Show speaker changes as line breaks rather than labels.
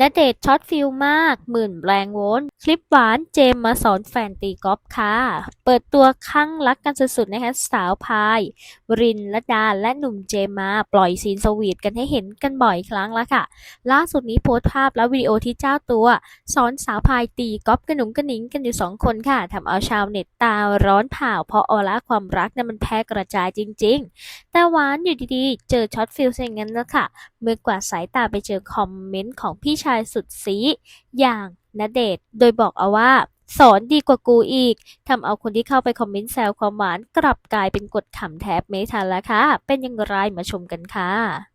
ณเดชช็อตฟิลมาก หมื่นแรงโวลต์คลิปหวานเจมมาสอนแฟนตีกอล์ฟค่ะ เปิดตัวคลั่งรักกันสุดๆนะคะสาวพาย วรินละดาและหนุ่มเจมมาปล่อยซีนสวีทกันให้เห็นกันบ่อยครั้งแล้วค่ะ ล่าสุดนี้โพสต์ภาพและวิดีโอที่เจ้าตัว สอนสาวพายตีกอล์ฟกระหนุ่งกระหนิงกันอยู่สองคนค่ะทำเอาชาวเน็ตตาร้อนเผาเพราะออร่าความรักนั้นมันแพร่กระจายจริง ๆ แต่หวานอยู่ดีๆ เจอช็อตฟิลซะอย่างนั้นนะค่ะเมื่อกว่าสายตาไปเจอคอมเมนต์ของพี่ี่ชายสุดซีอย่างณเดชโดยบอกเอาว่า สอนดีกว่ากูอีกทำเอาคนที่เข้าไปคอมเมนต์แซวความหวาน กลับกลายเป็นกดขำแทบไม่ทันแล้วค่ะ เป็นอย่างไรมาชมกันค่ะ